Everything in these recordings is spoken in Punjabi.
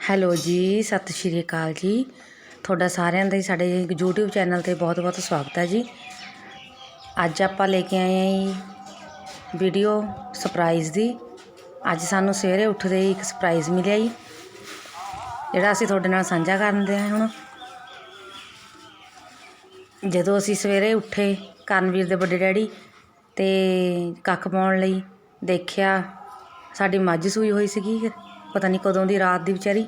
ਹੈਲੋ ਜੀ, ਸਤਿ ਸ਼੍ਰੀ ਅਕਾਲ ਜੀ। ਤੁਹਾਡਾ ਸਾਰਿਆਂ ਦਾ ਹੀ ਸਾਡੇ YouTube ਚੈਨਲ ਤੇ ਬਹੁਤ-ਬਹੁਤ ਸਵਾਗਤ ਹੈ ਜੀ। ਅੱਜ ਆਪਾਂ ਲੈ ਕੇ ਆਏ ਹਾਂ ਜੀ ਵੀਡੀਓ ਸਰਪ੍ਰਾਈਜ਼ ਦੀ। ਅੱਜ ਸਾਨੂੰ ਸਵੇਰੇ ਉੱਠਦੇ ਹੀ ਇੱਕ ਸਰਪ੍ਰਾਈਜ਼ ਮਿਲਿਆ ਜੀ, ਜਿਹੜਾ ਅਸੀਂ ਤੁਹਾਡੇ ਨਾਲ ਸਾਂਝਾ ਕਰਨ ਦੇ ਹਾਂ ਹੁਣ। ਜਦੋਂ ਅਸੀਂ ਸਵੇਰੇ ਉੱਠੇ ਕਰਨਵੀਰ ਦੇ ਵੱਡੇ ਡੈਡੀ ਤੇ ਕੱਖ ਪਾਉਣ ਲਈ ਦੇਖਿਆ, ਸਾਡੀ ਮੱਝ ਸੂਈ ਹੋਈ ਸੀਗੀ। ਪਤਾ ਨਹੀਂ ਕਦੋਂ ਦੀ ਰਾਤ ਦੀ ਵਿਚਾਰੀ।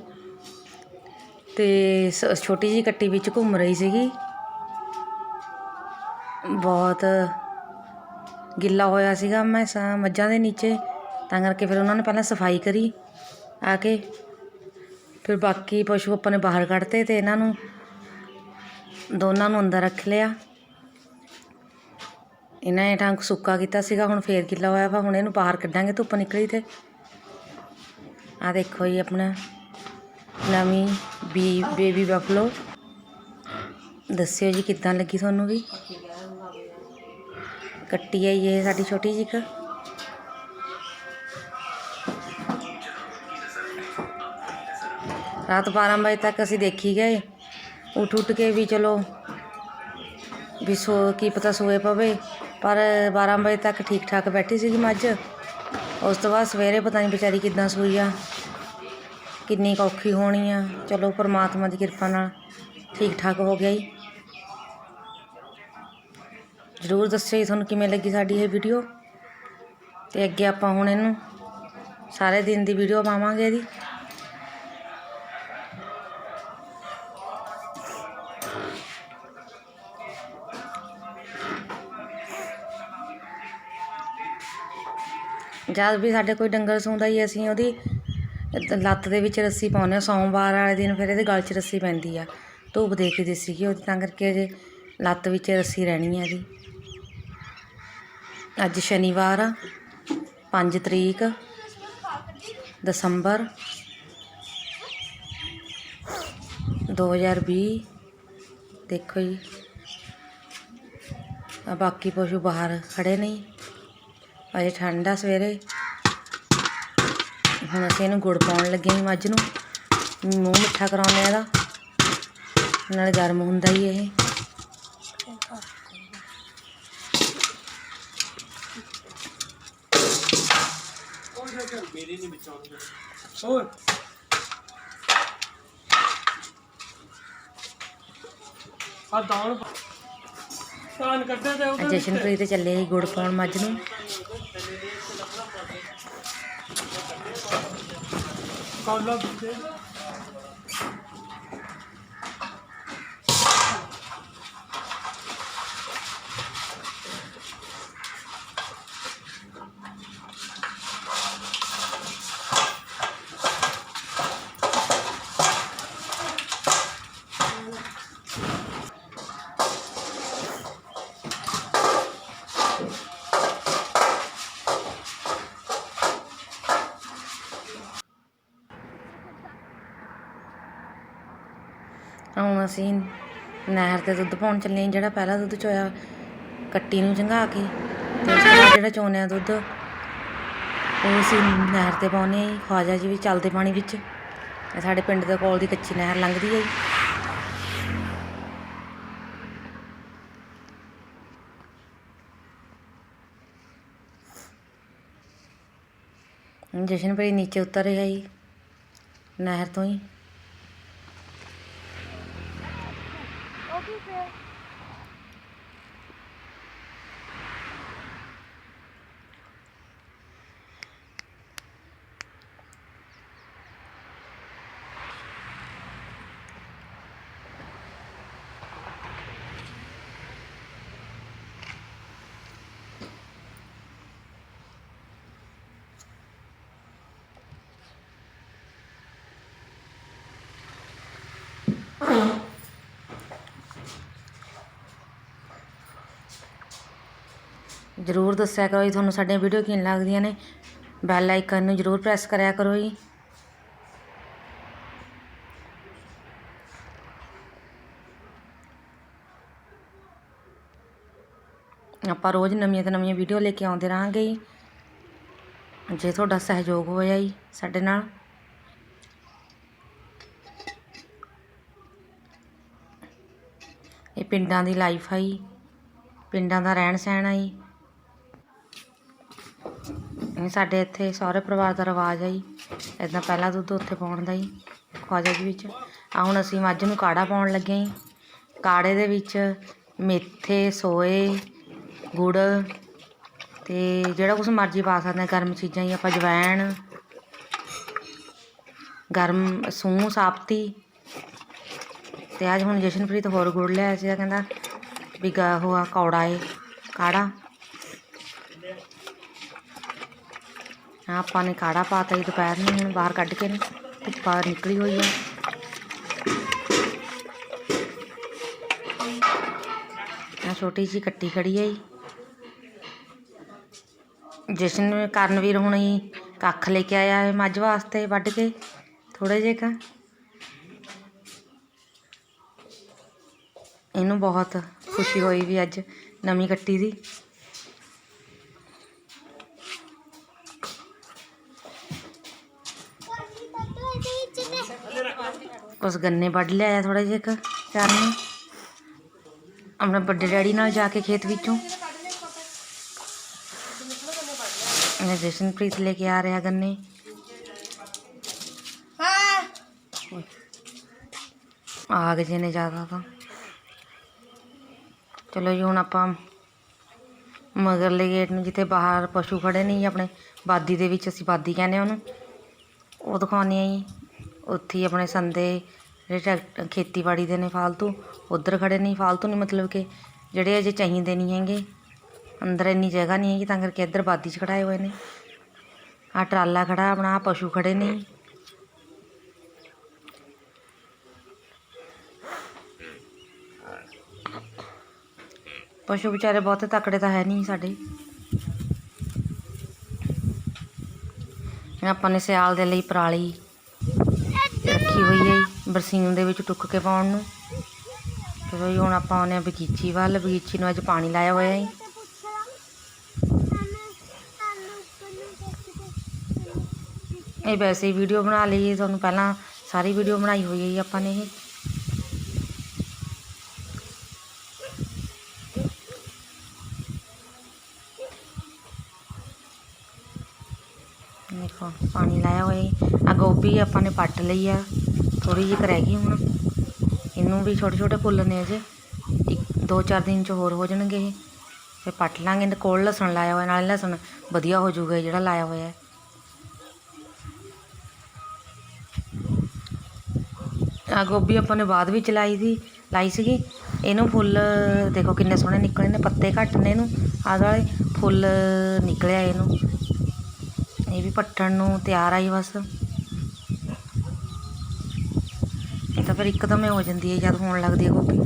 ਤੇ ਸ- ਛੋਟੀ ਜੀ ਕੱਟੀ ਵਿੱਚ ਘੁੰਮ ਰਹੀ ਸੀਗੀ। ਬਹੁਤ ਗਿੱਲਾ ਹੋਇਆ ਸੀਗਾ ਮੈਂ ਸ- ਮੱਝਾਂ ਦੇ ਨੀਚੇ। ਤਾਂ ਕਰਕੇ ਫਿਰ ਉਹਨਾਂ ਨੇ ਪਹਿਲਾਂ ਸਫ਼ਾਈ ਕਰੀ ਆ ਕੇ। ਫਿਰ ਬਾਕੀ ਪਸ਼ੂ ਆਪਾਂ ਨੇ ਬਾਹਰ ਕੱਢਤੇ ਤੇ ਇਹਨਾਂ ਨੂੰ ਦੋਨਾਂ ਨੂੰ ਅੰਦਰ ਰੱਖ ਲਿਆ। ਇਹਨਾਂ ਨੇ ਟਾਂਕ ਸੁੱਕਾ ਕੀਤਾ ਸੀਗਾ, ਹੁਣ ਫੇਰ ਗਿੱਲਾ ਹੋਇਆ ਵਾ, ਹੁਣ ਇਹਨੂੰ ਬਾਹਰ ਕੱਢਾਂਗੇ, ਧੁੱਪ ਨਿਕਲੀ ਤੇ। ਆ ਦੇਖੋ ਜੀ ਆਪਣਾ ਨਵੀਂ ਬੀ ਬੇਬੀ ਬਫਲੋ ਦੱਸਿਓ ਜੀ ਕਿੱਦਾਂ ਲੱਗੀ ਤੁਹਾਨੂੰ ਵੀ ਕੱਟੀ ਹੈ ਜੀ ਇਹ ਸਾਡੀ ਛੋਟੀ ਜਿਹੀ ਇੱਕ ਰਾਤ 12 ਵਜੇ ਤੱਕ ਅਸੀਂ ਦੇਖੀ ਗਏ ਉੱਠ ਉੱਠ ਕੇ ਵੀ ਚਲੋ ਵੀ ਸੋ ਕੀ ਪਤਾ ਸੋਏ ਪਵੇ ਪਰ 12 ਵਜੇ ਤੱਕ ਠੀਕ ਠਾਕ ਬੈਠੀ ਸੀਗੀ ਮੱਝ ਉਸ ਤੋਂ ਬਾਅਦ ਸਵੇਰੇ ਪਤਾ ਨਹੀਂ ਵਿਚਾਰੀ ਕਿੱਦਾਂ ਸੂਈ ਆ ਕਿੰਨੀ ਕੁ ਔਖੀ ਹੋਣੀ ਆ। ਚਲੋ ਪਰਮਾਤਮਾ ਦੀ ਕਿਰਪਾ ਨਾਲ ਠੀਕ ਠਾਕ ਹੋ ਗਿਆ ਜੀ। ਜ਼ਰੂਰ ਦੱਸਿਓ ਜੀ ਤੁਹਾਨੂੰ ਕਿਵੇਂ ਲੱਗੀ ਸਾਡੀ ਇਹ ਵੀਡੀਓ। ਤੇ ਅੱਗੇ ਆਪਾਂ ਹੁਣ ਇਹਨੂੰ ਸਾਰੇ ਦਿਨ ਦੀ ਵੀਡੀਓ ਪਾਵਾਂਗੇ ਇਹਦੀ। ਜਦ ਵੀ ਸਾਡੇ ਕੋਈ ਡੰਗਰ ਸੌਂਦਾ ਹੀ ਅਸੀਂ ਉਹਦੀ ਲੱਤ ਦੇ ਵਿੱਚ ਰੱਸੀ ਪਾਉਂਦੇ ਹਾਂ, ਸੋਮਵਾਰ ਵਾਲੇ ਦਿਨ ਫਿਰ ਇਹਦੇ ਗਲ 'ਚ ਰੱਸੀ ਪੈਂਦੀ ਆ। ਧੂਪ ਦੇ ਕੇ ਦਿੱਸੀ ਗਈ ਉਹਦੀ ਤਾਂ ਕਰਕੇ ਅਜੇ ਲੱਤ ਵਿੱਚ ਰੱਸੀ ਰਹਿਣੀ ਆ ਇਹਦੀ। ਅੱਜ ਸ਼ਨੀਵਾਰ ਆ 5 ਤਰੀਕ, ਦਸੰਬਰ 2020 ਦੇਖੋ ਜੀ। ਆ ਬਾਕੀ ਪਸ਼ੂ ਬਾਹਰ ਖੜੇ ਨਹੀਂ ਅਜੇ ਠੰਡ ਆ ਸਵੇਰੇ। ਹੁਣ ਅਸੀਂ ਇਹਨੂੰ ਗੁੜ ਪਾਉਣ ਲੱਗੇ ਹਾਂ ਮੱਝ ਨੂੰ। ਮੂੰਹ ਮਿੱਠਾ ਕਰਾਉਂਦੇ ਆ ਇਹਦਾ। ਨਾਲੇ ਗਰਮ ਹੁੰਦਾ ਹੀ ਇਹ। ਹੋਰ। ਆ ਦਾਣ ਕਾਨ ਕੱਢੇ ਤੇ ਉਹਦੇ ਜਸ਼ਨਪ੍ਰੀਤ ਤੇ ਚੱਲੇ ਗੁੜ ਪਾਉਣ ਮੱਝ ਨੂੰ। ਕੌਲਾ ਦਿੱਤੇ ਹੁਣ ਅਸੀਂ ਨਹਿਰ ਤੇ ਦੁੱਧ ਪਾਉਣ ਚੱਲੇ ਹਾਂ, ਜਿਹੜਾ ਪਹਿਲਾ ਦੁੱਧ ਚੋਇਆ, ਕੱਟੀ ਨੂੰ ਚੰਗਾ ਕੇ ਤੇ ਉਸ ਤੋਂ ਬਾਅਦ ਜਿਹੜਾ ਚੋਨੇ ਆ ਦੁੱਧ, ਉਹ ਅਸੀਂ ਨਹਿਰ ਤੇ ਪਾਉਂਦੇ ਹਾਂ ਜੀ, ਖਵਾਜਾ ਜੀ ਵੀ ਚੱਲਦੇ ਪਾਣੀ ਵਿੱਚ। ਸਾਡੇ ਪਿੰਡ ਦੇ ਕੋਲ ਦੀ ਕੱਚੀ ਨਹਿਰ ਲੰਘਦੀ ਹੈ ਜੀ। ਹੁਣ ਜਸ਼ਨਪ੍ਰੀਤ ਨੀਚੇ ਉਤਰ ਰਿਹਾ ਜੀ, ਨਹਿਰ ਤੋਂ ਹੀ। you, Bill. ਜ਼ਰੂਰ ਦੱਸਿਆ ਕਰੋ ਜੀ, ਤੁਹਾਨੂੰ ਸਾਡੀਆਂ ਵੀਡੀਓ ਕਿਵੇਂ ਲੱਗਦੀਆਂ ਨੇ। ਬੈਲ ਆਈਕਨ ਨੂੰ ਜ਼ਰੂਰ ਪ੍ਰੈਸ ਕਰਿਆ ਕਰੋ ਜੀ। ਆਪਾਂ ਰੋਜ਼ ਨਵੀਆਂ ਤੇ ਨਵੀਆਂ ਵੀਡੀਓ ਲੈ ਕੇ ਆਉਂਦੇ ਰਹਾਂਗੇ ਜੀ। ਜੇ ਤੁਹਾਡਾ ਸਹਿਯੋਗ ਹੋਇਆ ਜੀ, ਸਾਡੇ ਨਾਲ। ਇਹ ਪਿੰਡਾਂ ਦੀ ਲਾਈਫ ਆਈ ਪਿੰਡਾਂ ਦਾ ਰਹਿਣ ਸਹਿਣ ਆ ਜੀ। ਇਹ ਸਾਡੇ ਇੱਥੇ ਸਹੁਰੇ ਪਰਿਵਾਰ ਦਾ ਰਿਵਾਜ ਹੈ ਜੀ। ਇਦਾਂ ਪਹਿਲਾਂ ਦੁੱਧ ਉੱਥੇ ਪਾਉਣ ਦਾ ਜੀ ਖਵਾਜਾ ਜੀ ਵਿੱਚ। ਆ ਹੁਣ ਅਸੀਂ ਮੱਝ ਨੂੰ ਕਾੜਾ ਪਾਉਣ ਲੱਗੇ ਹਾਂ। ਕਾੜੇ ਦੇ ਵਿੱਚ ਮੇਥੇ, ਸੋਏ, ਗੁੜ ਤੇ ਜਿਹੜਾ ਕੁਝ ਮਰਜ਼ੀ ਪਾ ਸਕਦੇ ਹਾਂ। ਗਰਮ ਚੀਜ਼ਾਂ ਹੀ ਆਪਾਂ ਜਵੈਣ, ਗਰਮ ਸੂਹ ਸਾਪਤੀ ਤੇ ਅੱਜ ਹੁਣ ਜਸ਼ਨਪ੍ਰੀਤ ਹੋਰ ਗੁੜ ਲਿਆ ਸੀ ਕਹਿੰਦਾ ਵੀ ਗਾ ਹੋਆ ਕੌੜਾ ਏ, ਕਾੜਾ। ਆਪਾਂ ਨੇ ਕਾੜਾ ਪਾਤਾ ਜੀ ਦੁਪਹਿਰ ਨੂੰ ਹੁਣ ਬਾਹਰ ਕੱਢ ਕੇ ਧੁੱਪ ਨਿਕਲੀ ਹੋਈ ਹੈ ਆ ਛੋਟੀ ਜੀ ਕੱਟੀ ਖੜੀ ਹੈ ਜੀ। ਜਸ਼ਨ ਕਰਨਵੀਰ ਹੁਣ ਹੀ ਕੱਖ ਲੈ ਕੇ ਆਇਆ ਹੈ ਮੱਝ ਵਾਸਤੇ ਵੱਢ ਕੇ ਥੋੜੇ ਜਿਹੇ ਕਾ। ਇਹਨੂੰ ਬਹੁਤ ਖੁਸ਼ੀ ਹੋਈ ਵੀ ਅੱਜ ਨਵੀਂ ਕੱਟੀ ਦੀ। ਉਸ ਗੰਨੇ ਵੱਢ ਲਿਆਇਆ ਥੋੜੇ ਜਿਹਾ ਇੱਕ ਚਾਰ ਨੂੰ। ਆਪਣੇ ਵੱਡੇ ਡੈਡੀ ਨਾਲ ਜਾ ਕੇ ਖੇਤ ਵਿੱਚੋਂ। ਇਹ ਜਸ਼ਨਪ੍ਰੀਤ ਲੈ ਕੇ ਆ ਰਿਹਾ ਗੰਨੇ। ਆਗ ਜੇ ਨੇ ਜ਼ਿਆਦਾ ਤਾਂ। ਚਲੋ ਜੀ, ਹੁਣ ਆਪਾਂ ਮਗਰਲੇ ਗੇਟ ਨੂੰ ਜਿੱਥੇ ਬਾਹਰ ਪਸ਼ੂ ਖੜੇ ਨੇ ਜੀ ਆਪਣੇ, ਬਾਦੀ ਦੇ ਵਿੱਚ ਅਸੀਂ ਬਾਦੀ ਕਹਿੰਦੇ ਹਾਂ ਉਹਨੂੰ। ਉਹ ਦਿਖਾਉਂਦੇ ਆ ਜੀ। ਉੱਥੇ ਹੀ ਆਪਣੇ ਸੰਦੇ ਜਿਹੜੇ ਟਰੈਕ- ਖੇਤੀਬਾੜੀ ਦੇ ਨੇ ਫਾਲਤੂ, ਉਧਰ ਖੜੇ ਨਹੀਂ, ਫਾਲਤੂ ਨਹੀਂ ਮਤਲਬ ਕਿ ਜਿਹੜੇ ਅਜੇ ਚਾਹੀਦੇ ਨਹੀਂ ਹੈਗੇ। ਅੰਦਰ ਇੰਨੀ ਜਗ੍ਹਾ ਨਹੀਂ ਹੈਗੀ ਤਾਂ ਕਰਕੇ ਇੱਧਰ ਬਾਦੀ 'ਚ ਖੜਾਏ ਹੋਏ ਨੇ। ਆ ਟਰਾਲਾ ਖੜਾ ਆਪਣਾ, ਆਹ ਪਸ਼ੂ ਖੜੇ ਨੇ। ਪਸ਼ੂ ਵਿਚਾਰੇ ਬਹੁਤੇ ਤਕੜੇ ਤਾਂ ਹੈ ਨਹੀਂ ਸਾਡੇ। ਆਪਾਂ ਨੇ ਸਿਆਲ ਦੇ ਲਈ ਪਰਾਲੀ ਬਰਸੀਨ ਦੇ ਵਿੱਚ ਟੁੱਕ ਕੇ ਪਾਉਣ ਨੂੰ। ਚਲੋ ਜੀ ਹੁਣ ਆਪਾਂ ਆਉਂਦੇ ਹਾਂ ਬਗੀਚੀ ਵੱਲ। ਬਗੀਚੀ ਨੂੰ ਅੱਜ ਪਾਣੀ ਲਾਇਆ ਹੋਇਆ ਹੈ ਇਹ ਵੈਸੇ ਹੀ ਵੀਡੀਓ ਬਣਾ ਲਈ ਹੈ, ਤੁਹਾਨੂੰ ਪਹਿਲਾਂ ਸਾਰੀ ਵੀਡੀਓ ਬਣਾਈ ਹੋਈ ਹੈ ਜੀ ਆਪਾਂ ਨੇ ਇਹ। ਦੇਖੋ ਪਾਣੀ ਲਾਇਆ ਹੋਇਆ ਆ ਗੋਭੀ ਆਪਾਂ ਨੇ ਪੱਟ ਲਈ ਆ। ਥੋੜੀ ਜਿਹੀ ਕੁ ਰਹਿ ਗਈ ਹੁਣ। ਇਹਨੂੰ ਵੀ ਛੋਟੇ ਛੋਟੇ ਫੁੱਲ ਨੇ ਅਜੇ। ਇੱਕ, ਦੋ, ਚਾਰ ਦਿਨ ਚ ਹੋਰ ਹੋ ਜਾਣਗੇ ਇਹ। ਫਿਰ ਪੱਟ ਲਾਂਗੇ ਤੇ ਕੋਲ ਲਸਣ ਲਾਇਆ ਹੋਇਆ, ਨਾਲੇ ਲਸਣ ਵਧੀਆ ਹੋ ਜਾਊਗਾ ਜਿਹੜਾ ਲਾਇਆ ਹੋਇਆ ਹੈ। ਆ ਗੋਭੀ ਆਪਾਂ ਨੇ ਬਾਅਦ ਵਿੱਚ ਲਾਈ ਸੀ ਲਾਈ ਸੀਗੀ। ਇਹਨੂੰ ਫੁੱਲ, ਦੇਖੋ ਕਿੰਨੇ ਸੋਹਣੇ ਨਿਕਲੇ ਨੇ, ਪੱਤੇ ਘੱਟ ਨੇ ਇਹਨੂੰ। ਆਹ ਵਾਲੇ ਫੁੱਲ ਨਿਕਲਿਆ ਇਹਨੂੰ। ਇਹ ਵੀ ਪੱਟਣ ਨੂੰ ਤਿਆਰ ਆਈ ਬਸ ਇਹ ਤਾਂ ਫਿਰ ਇੱਕਦਮ ਹੀ ਹੋ ਜਾਂਦੀ ਹੈ ਜਦ ਹੋਣ ਲੱਗਦੀ ਹੈ ਗੋਭੀ।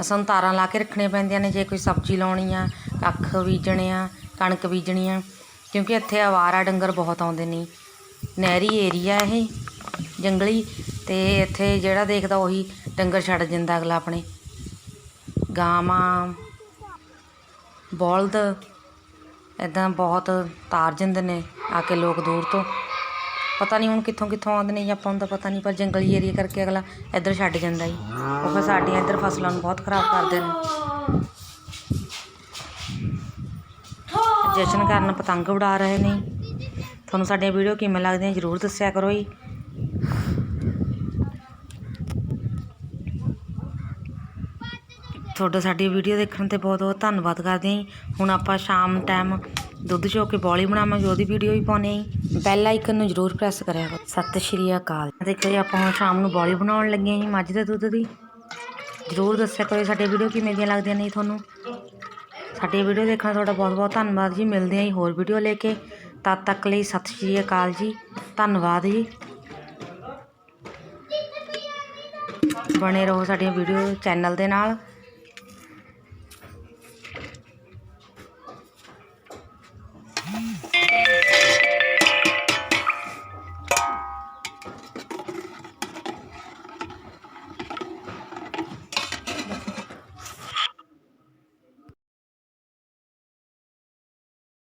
ਅਸਾਂ ਤਾਰਾਂ ਲਾ ਕੇ ਰੱਖਣੀਆਂ ਪੈਂਦੀਆਂ ਨੇ, ਜੇ ਕੋਈ ਸਬਜ਼ੀ ਲਾਉਣੀ ਆ, ਕੱਖ ਬੀਜਣੇ ਆ, ਕਣਕ ਬੀਜਣੀ ਆ, ਕਿਉਂਕਿ ਇੱਥੇ ਆਵਾਰਾ ਡੰਗਰ ਬਹੁਤ ਆਉਂਦੇ ਨੇ। ਨਹਿਰੀ ਏਰੀਆ ਇਹ, ਜੰਗਲੀ, ਤੇ ਇੱਥੇ ਜਿਹੜਾ ਦੇਖਦਾ ਉਹੀ ਡੰਗਰ ਛੱਡ ਜਾਂਦਾ ਅਗਲਾ ਆਪਣੇ। ਗਾਵਾਂ, ਬਲਦ ਇੱਦਾਂ ਬਹੁਤ ਤਾਰ ਜਾਂਦੇ ਨੇ ਆ ਕੇ ਲੋਕ ਦੂਰ ਤੋਂ। ਪਤਾ ਨਹੀਂ ਹੁਣ ਕਿੱਥੋਂ ਕਿੱਥੋਂ ਆਉਂਦੇ ਨੇ ਜੀ ਆਪਾਂ ਨੂੰ ਤਾਂ ਪਤਾ ਨਹੀਂ ਪਰ ਜੰਗਲੀ ਏਰੀਆ ਕਰਕੇ ਅਗਲਾ ਇੱਧਰ ਛੱਡ ਜਾਂਦਾ ਜੀ। ਉਹ ਫਿਰ ਸਾਡੀਆਂ ਇੱਧਰ ਫਸਲਾਂ ਨੂੰ ਬਹੁਤ ਖਰਾਬ ਕਰਦੇ ਨੇ। ਜਸ਼ਨ ਕਾਰਨ ਪਤੰਗ ਉਡਾ ਰਹੇ ਨੇ। ਤੁਹਾਨੂੰ ਸਾਡੀਆਂ ਵੀਡੀਓ ਕਿਵੇਂ ਲੱਗਦੀਆਂ ਜਰੂਰ ਦੱਸਿਆ ਕਰੋ ਜੀ। ਤੁਹਾਡਾ ਸਾਡੀ ਵੀਡੀਓ ਦੇਖਣ ਤੇ ਬਹੁਤ ਬਹੁਤ ਧੰਨਵਾਦ ਕਰਦੇ ਹਾਂ ਜੀ। ਹੁਣ ਆਪਾਂ ਸ਼ਾਮ ਟਾਈਮ ਦੁੱਧ ਚੋ ਕੇ ਬੌਲੀ ਬਣਾਵਾਂਗੇ, ਉਹਦੀ ਵੀਡੀਓ ਵੀ ਪਾਉਣੀ ਹਾਂ ਜੀ। ਬੈਲ ਆਈਕਨ ਨੂੰ ਜਰੂਰ ਪ੍ਰੈਸ ਕਰਿਆ ਕਰੋ। ਸਤਿ ਸ਼੍ਰੀ ਅਕਾਲ। ਦੇਖੋ ਜੀ, ਆਪਾਂ ਹੁਣ ਸ਼ਾਮ ਨੂੰ ਬੌਲੀ ਬਣਾਉਣ ਲੱਗੇ ਹਾਂ ਜੀ, ਮੱਝ ਦੇ ਦੁੱਧ ਦੀ। ਜਰੂਰ ਦੱਸਿਆ ਕਰੋ ਜੀ, ਸਾਡੀ ਵੀਡੀਓ ਕਿਵੇਂ ਦੀਆਂ ਲੱਗਦੀਆਂ ਨੇ ਜੀ ਤੁਹਾਨੂੰ। ਸਾਡੀ ਵੀਡੀਓ ਦੇਖਣ ਦਾ ਤੁਹਾਡਾ ਬਹੁਤ ਬਹੁਤ ਧੰਨਵਾਦ ਜੀ। ਮਿਲਦੇ ਹਾਂ ਜੀ ਹੋਰ ਵੀਡੀਓ ਲੈ ਕੇ। ਤਦ ਤੱਕ ਲਈ ਸਤਿ ਸ਼੍ਰੀ ਅਕਾਲ ਜੀ। ਧੰਨਵਾਦ ਜੀ। ਬਣੇ ਰਹੋ ਸਾਡੀਆਂ ਵੀਡੀਓ ਚੈਨਲ ਦੇ ਨਾਲ।